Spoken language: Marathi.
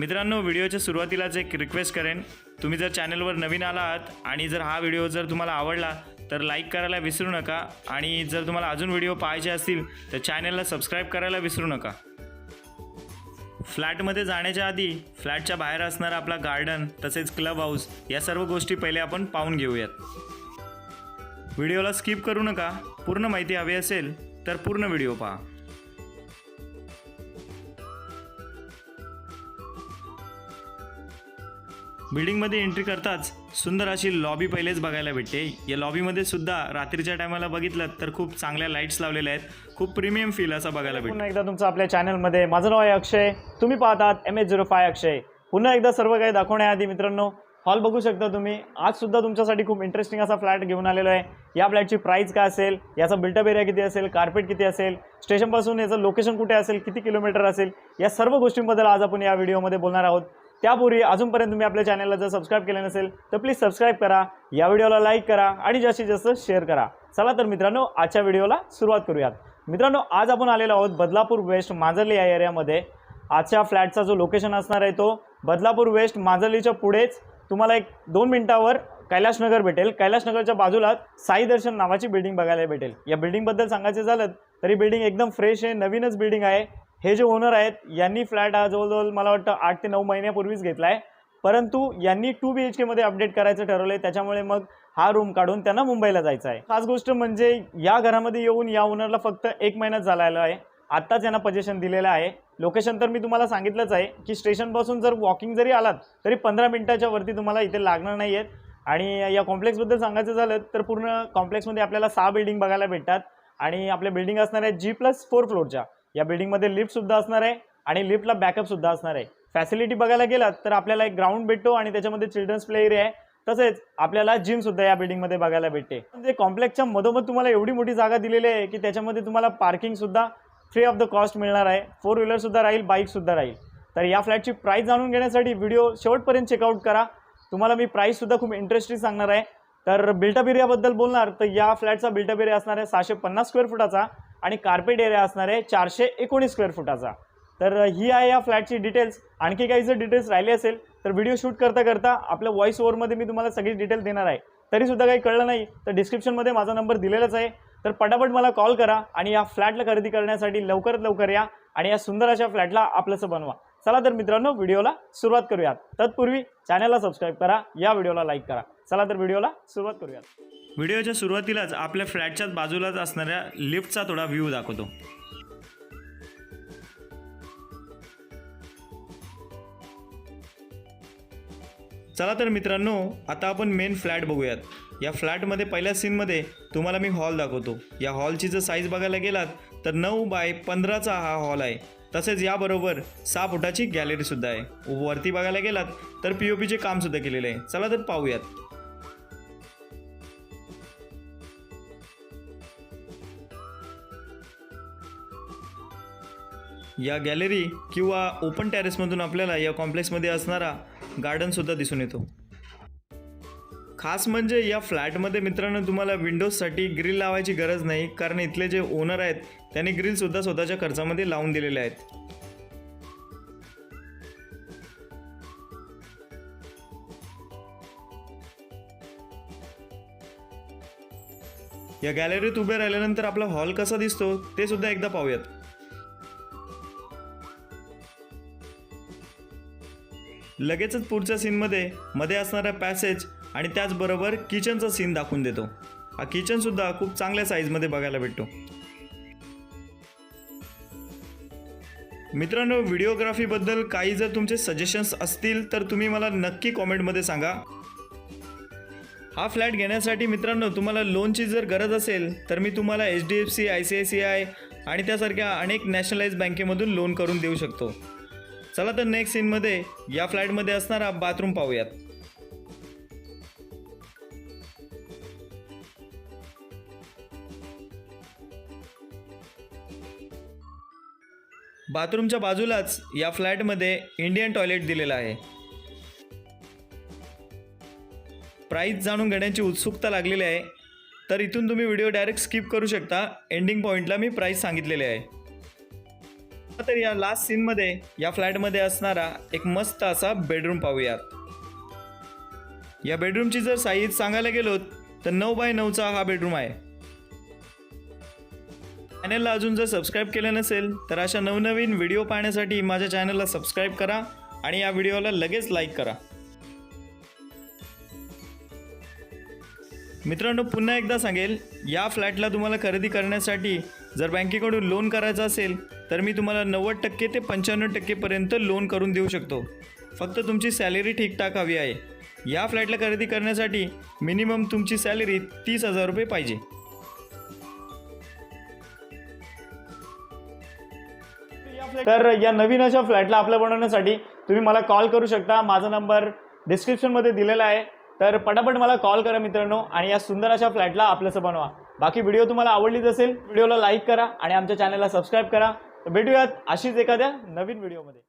मित्रांनो व्हिडिओच्या सुरुवातीलाच एक रिक्वेस्ट करेन. तुम्ही जर चॅनलवर नवीन आला आहात आणि जर हा व्हिडिओ जर तुम्हाला आवडला तर लाईक करायला विसरू नका आणि जर तुम्हाला अजून व्हिडिओ पाहायचे असतील तर चॅनलला सबस्क्राईब करायला विसरू नका. फ्लॅटमध्ये जाण्याच्या आधी फ्लॅटच्या बाहेर असणारा आपला गार्डन तसेच क्लब हाऊस या सर्व गोष्टी पहिले आपण पाहून घेऊयात. व्हिडिओला स्किप करू नका. पूर्ण माहिती हवी असेल तर पूर्ण व्हिडिओ पहा. बिल्डिंगमध्ये एंट्री करताच सुंदर अशी लॉबी पहिलेच बघायला भेटते. या लॉबीमध्ये सुद्धा रात्रीच्या टायमाला बघितलं तर खूप चांगल्या लाईट्स लावलेल्या आहेत. खूप प्रीमियम फील असा बघायला भेटतो. पुन्हा एकदा तुमचं आपल्या चॅनलमध्ये माझं नाव आहे अक्षय. तुम्ही पाहतात M H zero five Akshay. पुन्हा एकदा सर्व काही दाखवण्याआधी मित्रांनो हॉल बघू शकता तुम्ही. आज सुद्धा तुमच्यासाठी खूप इंटरेस्टिंग असा फ्लॅट घेऊन आलेलो आहे. या फ्लॅटची प्राईस काय असेल? याचा बिल्टअप एरिया किती असेल? कार्पेट किती असेल? स्टेशनपासून याचं लोकेशन कुठे असेल? किती किलोमीटर असेल? या सर्व गोष्टींबद्दल आज आपण या व्हिडिओमध्ये बोलणार आहोत. त्यापूर्वी अजूनपर्यंत तुम्ही आपल्या चॅनलला जर सबस्क्राईब केलं नसेल तर प्लीज सबस्क्राईब करा या व्हिडिओला लाईक करा आणि जास्तीत जास्त शेअर करा. चला तर मित्रांनो आजच्या व्हिडिओला सुरुवात करूयात. मित्रांनो आज आपण आलेलो आहोत बदलापूर वेस्ट मांजर्ली या एरियामध्ये आजच्या फ्लॅटचा जो लोकेशन असणार आहे तो बदलापूर वेस्ट मांजर्लीच्या पुढेच. तुम्हाला एक दोन मिनिटावर कैलाशनगर भेटेल. कैलाशनगरच्या बाजूला साई दर्शन नावाची बिल्डिंग बघायला भेटेल. या बिल्डिंगबद्दल सांगायचं झालं तरी बिल्डिंग एकदम फ्रेश आहे नवीनच बिल्डिंग आहे. हे जे ओनर आहेत यांनी फ्लॅट हा जवळजवळ मला वाटतं आठ ते नऊ महिन्यापूर्वीच घेतला आहे परंतु यांनी टू बी एच केमध्ये अपडेट करायचं ठरवलं आहे त्याच्यामुळे मग हा रूम काढून त्यांना मुंबईला जायचं आहे खास गोष्ट म्हणजे या घरामध्ये येऊन या ओनरला फक्त एक महिन्यात झालेला आहे. आत्ताच यांना पजेशन दिलेलं आहे. लोकेशन तर मी तुम्हाला सांगितलंच आहे की स्टेशनपासून जर वॉकिंग जरी आलात तरी पंधरा मिनटाच्या वरती तुम्हाला इथे लागणार नाही आहेत आणि या कॉम्प्लेक्सबद्दल सांगायचं झालं तर पूर्ण कॉम्प्लेक्समध्ये आपल्याला सहा बिल्डिंग बघायला भेटतात. आणि आपल्या बिल्डिंग असणार जी प्लस फोर फ्लोरच्या या बिल्डिंगमध्ये लिफ्ट सुद्धा असणार आहे आणि लिफ्टला बॅकअप सुद्धा असणार आहे. फॅसिलिटी बघायला गेलात तर आपल्याला एक ग्राउंड भेटतो आणि त्याच्यामध्ये चिल्ड्रन्स प्ले एरिया आहे. तसेच आपल्याला जिमसुद्धा या बिल्डिंगमध्ये बघायला भेटते. म्हणजे कॉम्प्लेक्सच्या मधोमध तुम्हाला एवढी मोठी जागा दिलेली आहे की त्याच्यामध्ये तुम्हाला पार्किंग सुद्धा फ्री ऑफ द कॉस्ट मिळणार आहे. फोर व्हीलर सुद्धा राहील बाईक सुद्धा राहील. तर या फ्लॅटची प्राईस जाणून घेण्यासाठी व्हिडिओ शेवटपर्यंत चेकआउट करा. तुम्हाला मी प्राईससुद्धा खूप इंटरेस्टिंग सांगणार आहे. तर बिल्टअप एरियाबद्दल बोलणार तर या फ्लॅटचा बिल्टअप एरिया असणार आहे सहाशे पन्नास स्क्वेअर फुटाचा आणि कार्पेट एरिया असणार आहे चारशे एकोणीस स्क्वेअर फुटाचा तर ही आहे या फ्लॅटची डिटेल्स आणखी काही जर डिटेल्स राहिली असेल तर व्हिडिओ शूट करता करता आपल्या व्हॉइस ओव्हरमध्ये मी तुम्हाला सगळी डिटेल देणार आहे. तरीसुद्धा काही कळलं नाही तर डिस्क्रिप्शनमध्ये माझा नंबर दिलेलाच आहे. तर पटापट मला कॉल करा आणि या फ्लॅटला खरेदी करण्यासाठी लवकरात लवकर या आणि या सुंदर अशा फ्लॅटला आपलंसं बनवा. चला तर मित्रांनो व्हिडिओला सुरुवात करूयात. तत्पूर्वी चॅनलला सबस्क्राईब करा या व्हिडिओला लाईक करा. चला तर व्हिडिओला सुरुवात करूयात. व्हिडिओच्या सुरुवातीलाच आपल्या फ्लॅटच्याच बाजूलाच असणाऱ्या लिफ्टचा थोडा व्ह्यू दाखवतो. चला तर मित्रांनो आता आपण मेन फ्लॅट बघूयात. या फ्लॅटमध्ये पहिल्या सीनमध्ये तुम्हाला मी हॉल दाखवतो. या हॉलची जर साईज बघायला गेलात तर नऊ बाय पंधराचा हा हॉल आहे. तसेच याबरोबर सहा फुटाची गॅलरीसुद्धा आहे. वरती बघायला गेलात तर पी ओ पीचे कामसुद्धा केलेले आहे. चला तर पाहूयात. या गॅलरी किंवा ओपन टेरेसमधून आपल्याला या कॉम्प्लेक्समध्ये असणारा गार्डनसुद्धा दिसून येतो. खास म्हणजे या फ्लॅटमध्ये मित्रांनो तुम्हाला विंडोजसाठी ग्रिल लावायची गरज नाही कारण इथले जे ओनर आहेत त्यांनी ग्रिलसुद्धा स्वतःच्या खर्चामध्ये लावून दिलेले आहेत. या गॅलरीत उभे राहिल्यानंतर आपला हॉल कसा दिसतो ते सुद्धा एकदा पाहूयात. लगेचच पुढच्या सीनमध्ये मध्ये असणारा पॅसेज आणि त्याचबरोबर किचनचा सीन दाखवून देतो. हा किचनसुद्धा खूप चांगल्या साईजमध्ये बघायला भेटतो. मित्रांनो व्हिडिओग्राफीबद्दल काही जर तुमचे सजेशन्स असतील तर तुम्ही मला नक्की कॉमेंटमध्ये सांगा. हा फ्लॅट घेण्यासाठी मित्रांनो तुम्हाला लोनची जर गरज असेल तर मी तुम्हाला H D F C I C I C I आणि त्यासारख्या अनेक नॅशनलाइज बँकेमधून लोन करून देऊ शकतो. चला तर नेक्स्ट सीनमध्ये या फ्लॅटमध्ये असणारा बाथरूम पाहूयात. बाथरूमच्या बाजूलाच या फ्लॅटमध्ये इंडियन टॉयलेट दिलेलं आहे. प्राईस जाणून घेण्याची उत्सुकता लागलेली आहे. तर इथून तुम्ही व्हिडिओ डायरेक्ट स्किप करू शकता. एंडिंग पॉईंटला मी प्राईस सांगितलेले आहे. तर या लास्ट सीनमध्ये या फ्लॅटमध्ये असणारा एक मस्त असा बेडरूम पाहूयात. या बेडरूमची जर साईज सांगायला गेलो तर नऊ बाय नऊचा हा बेडरूम आहे. चॅनलला अजून जर सबस्क्राईब केलं नसेल तर अशा नवनवीन व्हिडिओ पाहण्यासाठी माझ्या चॅनलला सबस्क्राईब करा आणि या व्हिडिओला लगेच लाईक करा. मित्रांनो पुन्हा एकदा सांगेल या फ्लॅटला तुम्हाला खरेदी करण्यासाठी जर बँकेकडून लोन करायचं असेल तर मी तुम्हाला नव्वद टक्के ते पंच्याण्णव टक्केपर्यंत लोन करून देऊ शकतो. फक्त तुमची सॅलरी ठीकठाक हवी आहे. या फ्लॅटला खरेदी करण्यासाठी मिनिमम तुमची सॅलरी तीस हजार रुपये पाहिजे. तर या नवीन अशा फ्लॅटला आपल्या बनवण्यासाठी तुम्ही मला कॉल करू शकता. माझा नंबर डिस्क्रिप्शनमध्ये दिलेला आहे. तर पटापट मला कॉल करा मित्रांनो आणि या सुंदर अशा फ्लॅटला आपलंसं बनवा. बाकी व्हिडिओ तुम्हाला आवडलीच असेल व्हिडिओला लाईक करा आणि आमच्या चॅनलला सबस्क्राईब करा. तर भेटूयात अशीच एखाद्या नवीन व्हिडिओमध्ये.